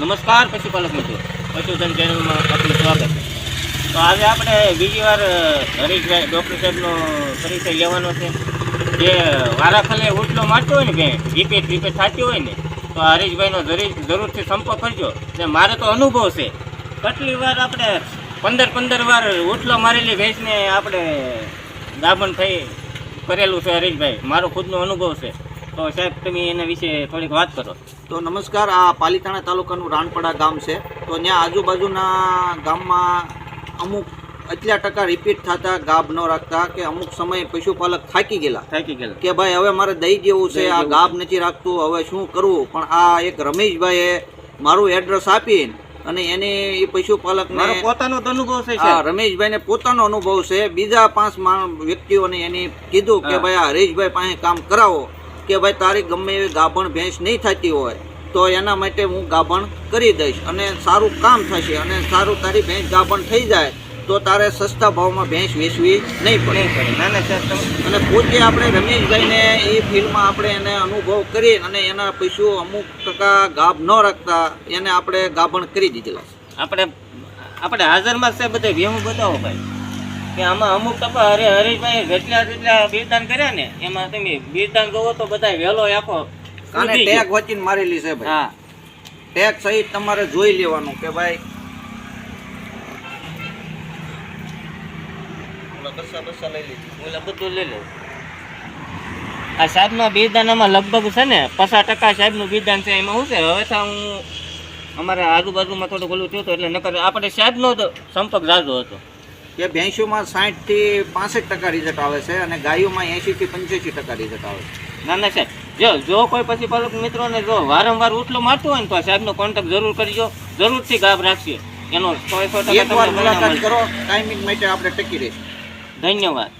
નમસ્કાર, પશુપાલક મિત્રો. પશુધન ચેનલમાં આપનું સ્વાગત તો આજે આપણે બીજી વાર હરીશભાઈ ડૉક્ટર સાહેબનો પરિચય લેવાનો છે. જે વારાખલે ઉઠલો મારતો હોય ને કે રિપીટ રિપીટ થતી હોય ને, તો હરીશભાઈનો જરૂરથી સંપર્ક કરજો. ને મારે તો અનુભવ છે. કેટલી વાર આપણે પંદર પંદર વાર ઉઠલો મારેલી ભેંસને આપણે દાબણ થઈ કરેલું છે હરીશભાઈ મારો ખુદનો અનુભવ છે. તો સાહેબ તમે એના વિશે થોડીક વાત કરો. તો નમસ્કાર આ પાલીતાણા તાલુકાનું રાણપડા ગામ છે. તો ત્યાં આજુબાજુના ગામમાં અમુક એટલા ટકા રિપીટ થતા ગાભ ન રાખતા કે અમુક સમયે પશુપાલક થાકી ગયેલા. થાકી ગયેલા. કે ભાઈ હવે મારે દહીં જેવું છે આ ગાબ નથી રાખતું હવે શું કરવું? પણ આ એક રમેશભાઈએ મારું એડ્રેસ આપીને અને એને એ પશુપાલક પોતાનો અનુભવ છે આ સાહેબ. રમેશભાઈને પોતાનો અનુભવ છે. બીજા પાંચ વ્યક્તિઓને એને કીધું કે ભાઈ આ હરેશભાઈ પાસે કામ કરાવો. કે ભાઈ તારી ગમે એવી ગાભણ ભેંસ નહીં થતી હોય તો એના માટે હું ગાભણ કરી દઈશ અને સારું કામ થશે અને સારું તારી ભેંસ ગાભણ થઈ જાય તો તારે સસ્તા ભાવમાં ભેંસ વેચવી નહીં પડે. ના અને પોતે આપણે રમેશભાઈને એ ફિલ્ડમાં આપણે એને અનુભવ કરી અને એના પશુ અમુક ટકા ગાભ ન રાખતા એને આપણે ગાભણ કરી દીધેલા આપણે આપણે હાજરમાં છે બધે વ્યૂહ બતાવો ભાઈ. કે આમાં અમુક તપા હરે હરીશભાઈ જેટલા જેટલા બિરદાન કર્યા ને એમાં તમે બિરદાન કહો તો બધા વહેલો આપો કાને ટેગ. વચીને મારેલી છે ભાઈ. હા. ટેગ સહિત તમારે જોઈ લેવાનું કે ભાઈ ઓલા બધું લઈ લે. આ સાહેબના બિરદાનામાં લગભગ છે ને પચાસ ટકા સાહેબનું બિરદાન છે એમાં શું છે? હવે તો હું અમારા આજુબાજુમાં થોડું ઓલું થયું હતું એટલે નકર આપણે સાહેબનો જ સંપર્ક જાજો હતો. કે ભેંસીઓમાં સાઠથી પાસઠ ટકા રિઝલ્ટ આવે છે અને ગાયોમાં એંશીથી પંચ્યાસી ટકા રિઝલ્ટ આવે છે. ના ના સાહેબ. જો જો કોઈ પછી પાલક મિત્રોને જો વારંવાર ઉઠલો મારતું હોય ને તો સાહેબનો કોન્ટેક્ટ જરૂર કરજો. જરૂરથી ગાભ રાખશે એનો સો સો ટકા મુલાકાત કરો. ટાઈમિંગ માટે આપણે ટકી રહીશું. ધન્યવાદ.